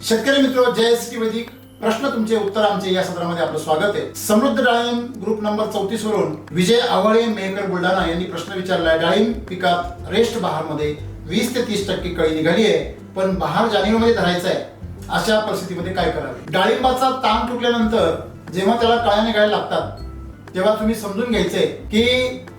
शेतकरी मित्र जय S T वैदिक प्रश्न तुमचे उत्तर आमचे या सत्रामध्ये आपलं स्वागत आहे. समृद्ध डाळिंब ग्रुप नंबर चौतीस वरून विजय आवळे मेहकर बुलढाणा यांनी प्रश्न विचारलाय डाळिंब पिकात रेस्ट बहारमध्ये वीस ते तीस टक्के कळी निघाली आहे पण बहार जानेवारीमध्ये धरायचा आहे. अशा परिस्थितीमध्ये काय करावे? डाळिंबाचा ताण तुटल्यानंतर जेव्हा त्याला कळ्या निघायला लागतात तेव्हा तुम्ही समजून घ्यायचंय की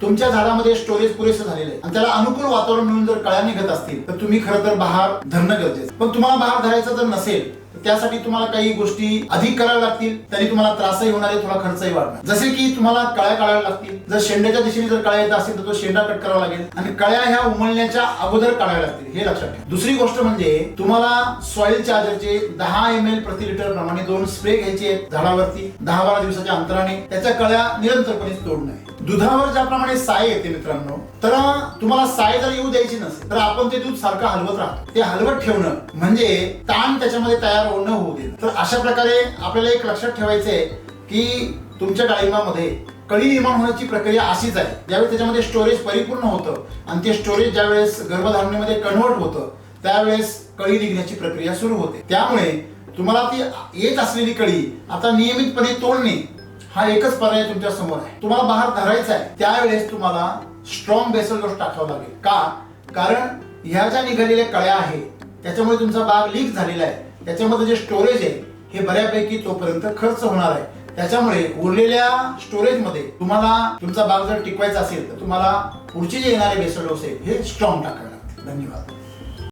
तुमच्या झाडामध्ये स्टोरेज पुरेसं झालेलं आहे. आणि त्याला अनुकूल वातावरण मिळून जर कळ्या निघत असतील तर तुम्ही खरं तर बहार धरणं गरजेचं पण तुम्हाला बहार धरायचं जर नसेल तर त्यासाठी तुम्हाला काही गोष्टी अधिक कराव्या लागतील तरी तुम्हाला त्रासही होणार आहे थोडा खर्चही वाढणार. जसे की तुम्हाला कळ्या काढाव्या लागतील. जर शेंड्याच्या दिशेने जर कळ्या येत असतील तर तो शेंडा कट करावा लागेल आणि कळ्या ह्या उमलण्याच्या अगोदर काढाव्या लागतील. हे लक्षात ठेवा. दुसरी गोष्ट म्हणजे तुम्हाला सॉइल चार्जरचे दहा एम एल प्रति लिटर प्रमाणे दोन स्प्रे घ्यायचे आहेत झाडावरती दहा बारा दिवसाच्या अंतराने. त्याच्या कळ्या निरंतरपणे तोडणं आहे दुधावर ज्याप्रमाणे साय येते मित्रांनो तर तुम्हाला साय जर येऊ द्यायची नसेल तर आपण ते दूध सारखं हलवत राहतो. ते हलवत ठेवणं म्हणजे ताण त्याच्यामध्ये तयार होणं न होऊ दे तर अशा प्रकारे आपल्याला एक लक्षात ठेवायचंय की तुमच्या डाळिंबामध्ये कळी निर्माण होण्याची प्रक्रिया अशीच आहे. ज्यावेळेस त्याच्यामध्ये स्टोरेज परिपूर्ण होतं आणि ते स्टोरेज ज्यावेळेस गर्भधारणेमध्ये कन्वर्ट होतं त्यावेळेस कळी निघण्याची प्रक्रिया सुरू होते. त्यामुळे तुम्हाला ती येत असलेली कळी आता नियमितपणे तोडणे हा एकच पर्याय तुमच्यासमोर आहे. तुम्हाला बाहेर धरायचा आहे त्यावेळेस तुम्हाला स्ट्रॉंग बेसल डोस टाकावा लागेल. का? कारण ह्या ज्या निघालेल्या कळ्या आहेत त्याच्यामुळे तुमचा बाग लीक झालेला आहे. त्याच्यामध्ये जे स्टोरेज आहे हे बऱ्यापैकी तोपर्यंत खर्च होणार आहे. त्याच्यामुळे उरलेल्या स्टोरेजमध्ये तुम्हाला तुमचा बाग जर टिकवायचा असेल तर तुम्हाला पुढचे जे येणारे बेसल डोस आहे हे स्ट्रॉंग टाकावे लागतील. धन्यवाद.